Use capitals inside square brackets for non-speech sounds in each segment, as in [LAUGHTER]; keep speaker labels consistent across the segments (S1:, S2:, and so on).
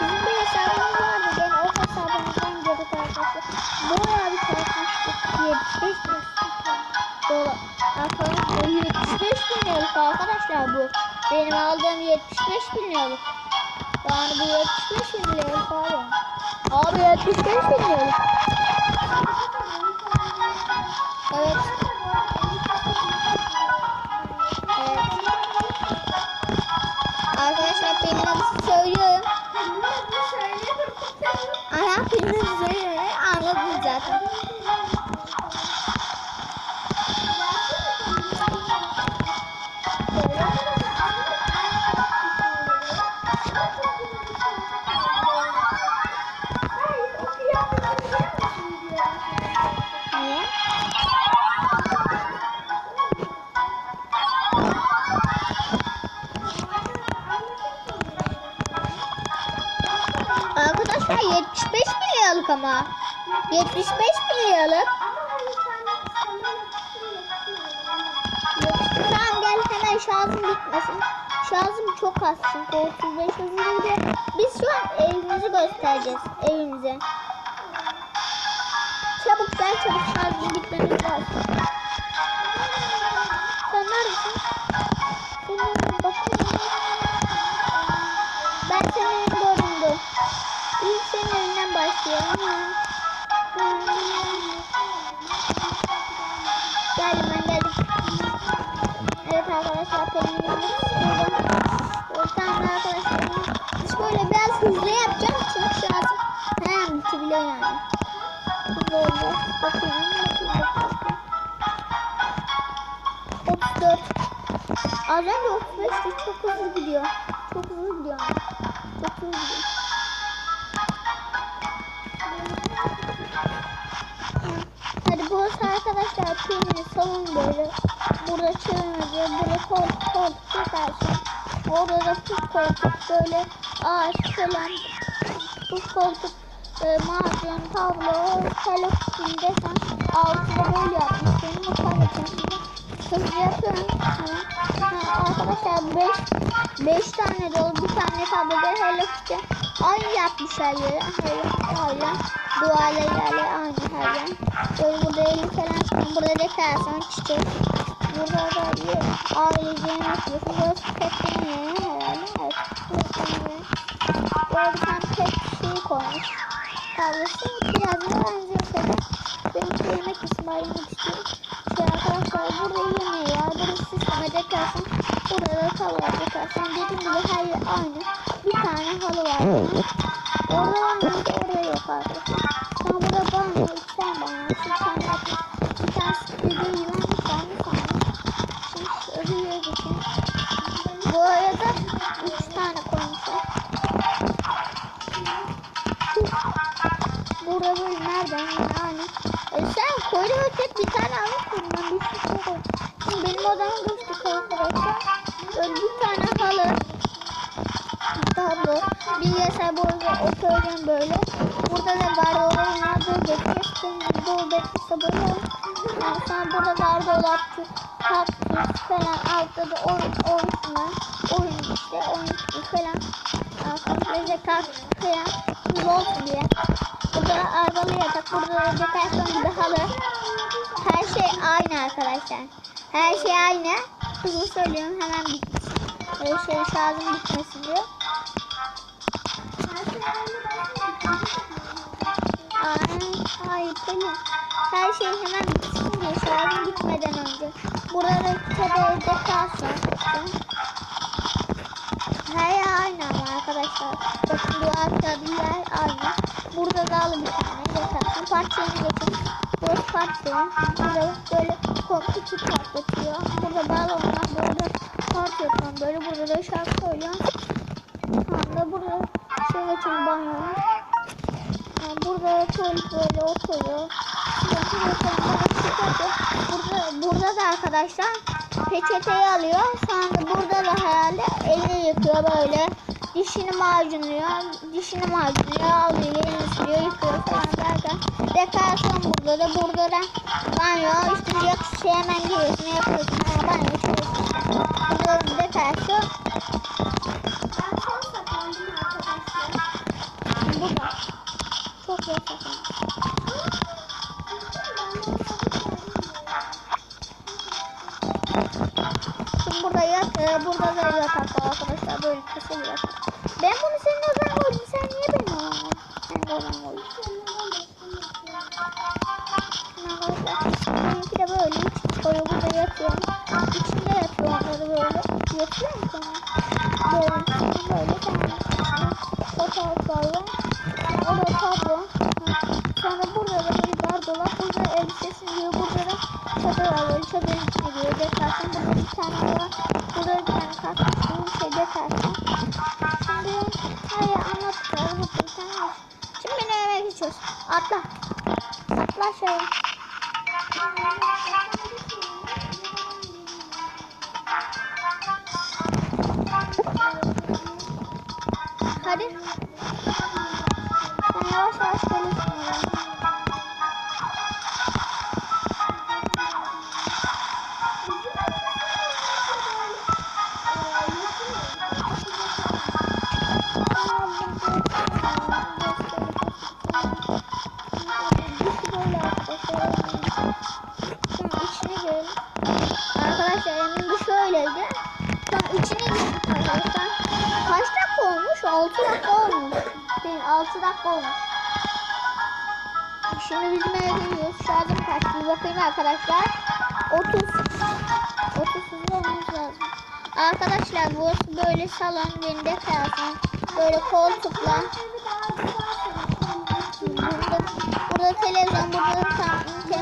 S1: Bizim bir hesabımız vardı. Gene o hesabımızdan girdik arkadaşlar. Bayağı bir çalışmıştık. 75 bin dolar. Arkadaşlar 75 bin liralık arkadaşlar bu. Benim aldığım 75 bin liralık. Yani bu 75 bin liralık abi. Abi 75 bin liralık. Ama. 75 bin liralık. Tamam gel hemen şarjım bitmesin. Şarjım çok az çünkü 35 hızlı. Biz şu an evimizi göstereceğiz. Evimizi. Çabuk gel çabuk şarjım bitmemiz lazım. Olacak. Bakıyorum bakıyorum bakıyorum. 34. Az önce 35'ti çok hızlı gidiyor. Çok hızlı gidiyor. Çok hızlı gidiyor. Hadi burası arkadaşlar peynir salon böyle. Burada çevirmece, burada koltuk koltuk yatarsın. Orada da pus koltuk böyle ağaç falan. Pus koltuk, e, macun, tablo, Hello Kitty desen altında böyle yapmış. Benim mutfak için. Hızlı yapıyorum. Arkadaşlar 5 5 tane dolu bir tane tabloda Hello Kitty. Aynı yapmışlar yere. Hello Kitty Duvarla yerle aynı her yer. Böyle burada eli falan burada dekorasyon çiçek. Burada da bir aileceğini yapıyorsun. Burası pet yeri herhalde. Evet. Burası pet şeyi koymuş. Biraz da benziyor falan. Benim yemek ben yemek istiyorum. Şey arkadaşlar burada yemeği var. Burada sisteme dekorasyon. Burada da tavaya dekorasyon. Dediğim gibi her yer aynı. Bir tane halı var. Orada var mı? Orada yok arkadaşlar. Sonra burada banyo, iki tane banyo, iki tane yapmış. Bir tane stüdyo yılan bir tane sanmış. Şimdi öbür yere geçeyim. Bu arada Burada böyle nereden yani? E sen koydun tek bir tane almışsın. Ben bir sürü koydum. Şimdi benim odama geçtik arkadaşlar. Böyle bir tane halı. Tablo. Bilgisayar boyunca oturuyorum böyle. Burada da gardırobun vardı. Geçeceğiz. Şimdi dolabı böyle. Yani sonra burada gardırop, kaktüs falan altta da oyun, oyuncular. Oyun işte, oyun falan. Arkadaşlar kaktüs falan. Hızlı olsun diye. Burada arabalı yatak. Burada da dekorasyon bir. Her şey aynı arkadaşlar. Her şey aynı. Hızlı söylüyorum hemen bitmiş. Böyle şey şarjım bitmesin diyor. Ay, ay Pelin. Her şey hemen bitsin diye şarjım bitmeden önce. Burada da tepede dekorasyon. Her yer aynı ama arkadaşlar. Bakın bu arkada bir yer. Burada da alı bir tane dekorasyon. Parçayı geçin. Burası parçayı. Burada böyle çift patlatıyor. Burada balonlar burada part yapıyorum. Böyle burada da şarkı söylüyorum. Şu anda burada şey geçiyorum banyo. Yani burada tuvalet böyle oturuyor. Burada, burada da arkadaşlar peçeteyi alıyor. Sonra burada da herhalde elini yıkıyor böyle dişini macunluyor, dişini macunluyor, alıyor, elini sürüyor, yıkıyor falan derken dekorasyon burada da burada da banyo, işte yok şey hemen giriyorsun, yapıyorsun, hemen banyo, yapıyorsun. E, burada da dekorasyon.
S2: Ben çok saklandım arkadaşlar.
S1: Burada. Çok zor saklandım. Şimdi burada yat, burada da yatak var arkadaşlar. Böyle kısa bir yatak. Böyle. Yatıyor mu girdik arkadaşlar. Kaç dakika olmuş? 6 dakika olmuş. Değil 6 dakika olmuş. Şimdi bizim eve geliyoruz. Şarjım kaç? Bir bakayım arkadaşlar. 30. 30 hızlı olmamız lazım. Arkadaşlar burası böyle salon bende kalsın. Böyle koltukla. Burada, burada televizyon, burada sandalye,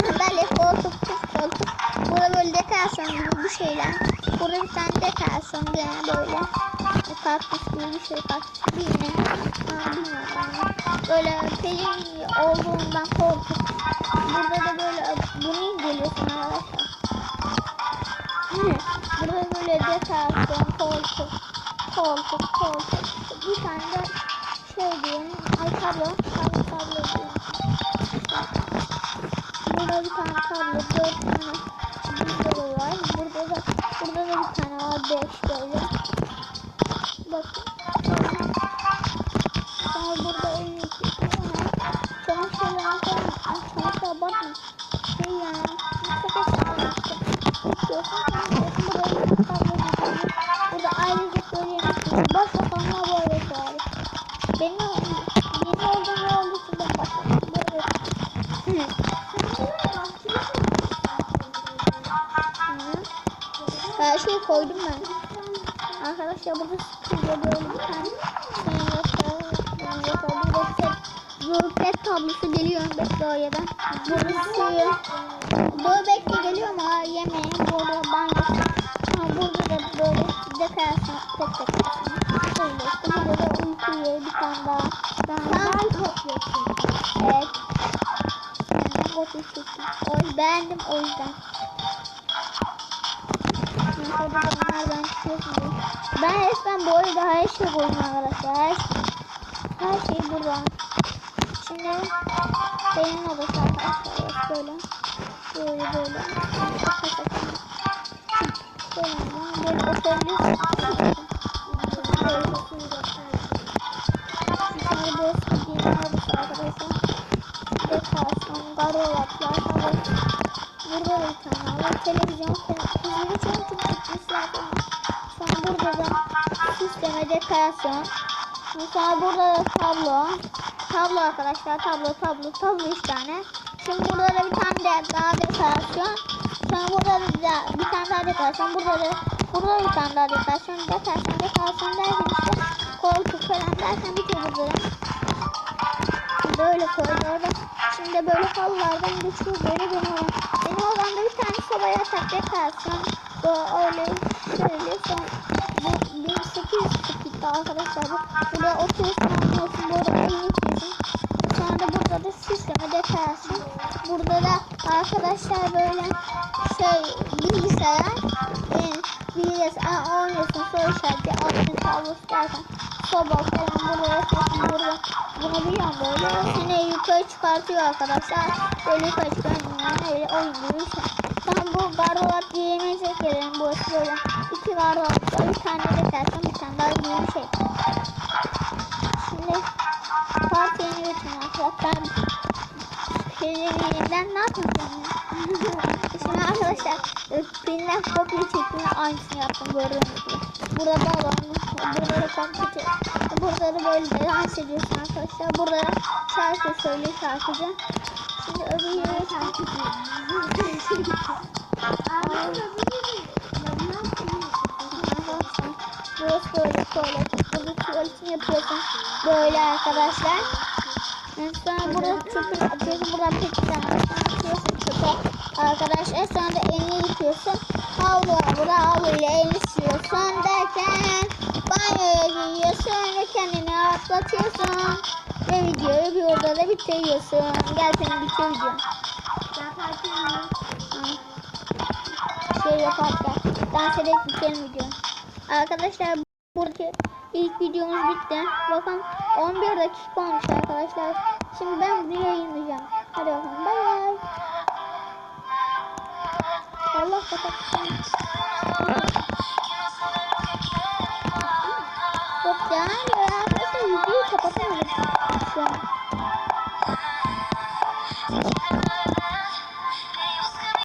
S1: sandalye, koltuk, çift koltuk. Burada böyle dekorasyon gibi bir şeyler. Burada bir tane dekorasyon gene böyle. Değil mi? Ha, bilmiyorum ben. Böyle pelin olduğundan koltuk. Burada da böyle bunu inceliyorsun arkadaşlar. Burada böyle dekorasyon, koltuk, koltuk, koltuk. Burada ayrıca böyle yemek yiyorum. Başbakanlar böyle çağırıyor. Benim benim olduğum olduğu için ben başladım. Böyle. Hı. Her şeyi koydum ben. Arkadaşlar burada stüdyo böyle bir tane Göbek tablosu geliyor Bekleo'yadan. Burası Göbek de geliyor ama yemeğin burada banyosu. Ama burada da böyle dekorasyon tek tek Böyle işte burada da uyku yeri bir tane daha. Ben topluyorsun. Evet. Ben çektim. O beğendim o yüzden. Burada da bunlar ben çıkıyorsun. Ben resmen bu arada her şey koydum arkadaşlar. Her, her şey burada. Şimdi benim odası arkadaşlar böyle. Böyle böyle. Böyle böyle falan. Burada da bir tane var. Televizyon, televizyon çok lazım. Sonra burada da sisteme dekorasyon. Mesela burada da tablo. Tablo arkadaşlar. Tablo, tablo, tablo üç tane. Şimdi burada da bir tane de daha dekorasyon. Sonra burada da bir tane daha dekorasyon. Burada da burada da bir tane daha dekorasyon. Dekorasyon, dekorasyon derken işte koltuk falan derken bitiyor burada. Böyle koridorda. Şimdi böyle halılardan geçiyor böyle benim odam. Benim odamda bir tane soba yatak dekorasyon. Böyle öyle şöyle son bu 1800 gitti arkadaşlar. Bu burada oturuyorsun anlıyorsun böyle oyun yapıyorsun. Sonra da burada da sisteme dekorasyon. Burada da arkadaşlar böyle şey bilgisayar. Yani bilgisayar oynuyorsun soru işareti altın tablosu derken soba falan burada yapıyorsun burada. Bunu biliyorum böyle seni yukarı çıkartıyor arkadaşlar. Böyle yukarı çıkartıyor. Öyle oyun gibi bir şey. Sonra bu gardırop giyime çekelim. Burası böyle iki gardırop. Bir tane de tersen bir tane daha bir şey. Şimdi partiye götürün arkadaşlar. Şeylerinden ne yapacağım ya? Şimdi arkadaşlar Pinler kopya çektiğinde aynısını yaptım gördüğünüz gibi. Burada da kompütür. Burada da böyle dans ediyorsun arkadaşlar. Burada da şarkı söylüyor şarkıcı. Şimdi öbür yere şarkıcı. [LAUGHS] Burası böyle tuvalet. Burada tuvaletini yapıyorsun. Böyle arkadaşlar. Sonra burada çöpü atıyorsun. Buradan peçeten atıyorsun çöpe. Arkadaşlar sonra da elini yıkıyorsun. Havlu burada havlu ile elini siliyorsun derken banyoya giriyorsun ve kendini rahatlatıyorsun. Ve videoyu bir odada bitiriyorsun. Gel seni bitir video. Şey yaparken dans ederek biterim video. Arkadaşlar buradaki ilk videomuz bitti. Bakın 11 dakika olmuş arkadaşlar. Şimdi ben bunu yayınlayacağım. Hadi bakalım bay bay. Allah kapatsın.